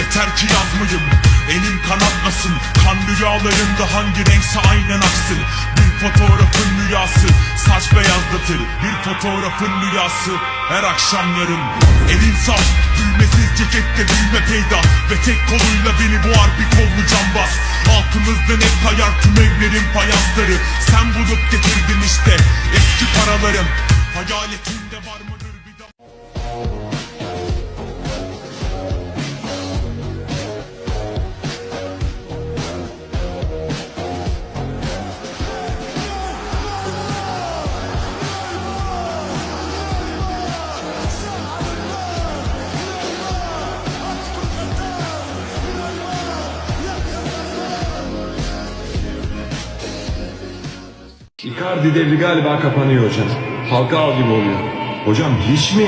Yeter ki yazmayayım. Elim kanatmasın. Kan rüyalarında hangi renkse aynen aksın. Bir fotoğrafın rüyası Saç beyazlatır Bir fotoğrafın rüyası Her akşam yarın Elin saf Düğmesiz cekette düğme peyda. Ve tek koluyla beni boğar bir kollu cambaz Altımızdan hep kayar tüm evlerin fayansları Sen bulup getirdin işte Eski paralarım. Hayaletinde var mıdır Icardi devri galiba kapanıyor hocam. Halka al gibi oluyor. Hocam hiç mi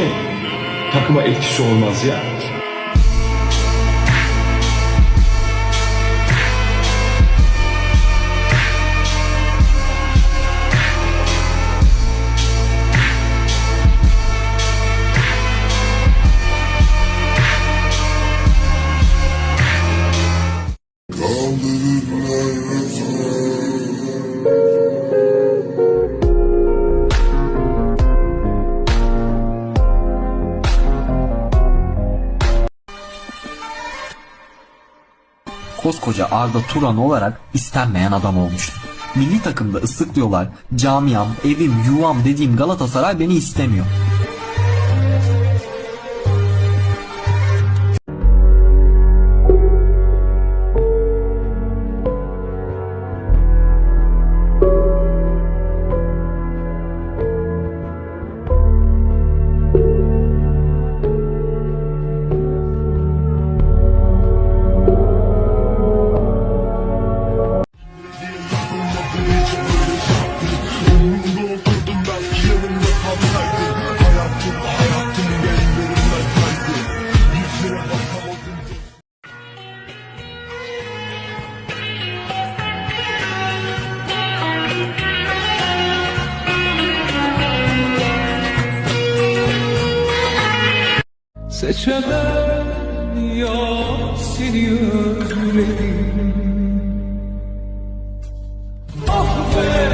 takıma etkisi olmaz ya? Koskoca Arda Turan olarak istenmeyen adam olmuştum. Milli takımda ıslıklıyorlar. Camiam, evim, yuvam dediğim Galatasaray beni istemiyor. Seçemem ya seni özledim. Ah be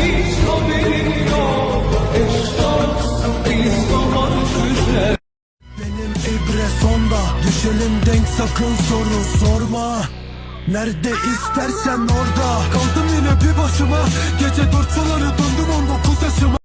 hiç haberim yok. Eşraf bir zaman süzer Benim ibre Düşelim denk sakın soru sorma. Nerede istersen orada. Kaldım yine bir başıma Gece dört suları döndüm 19 yaşıma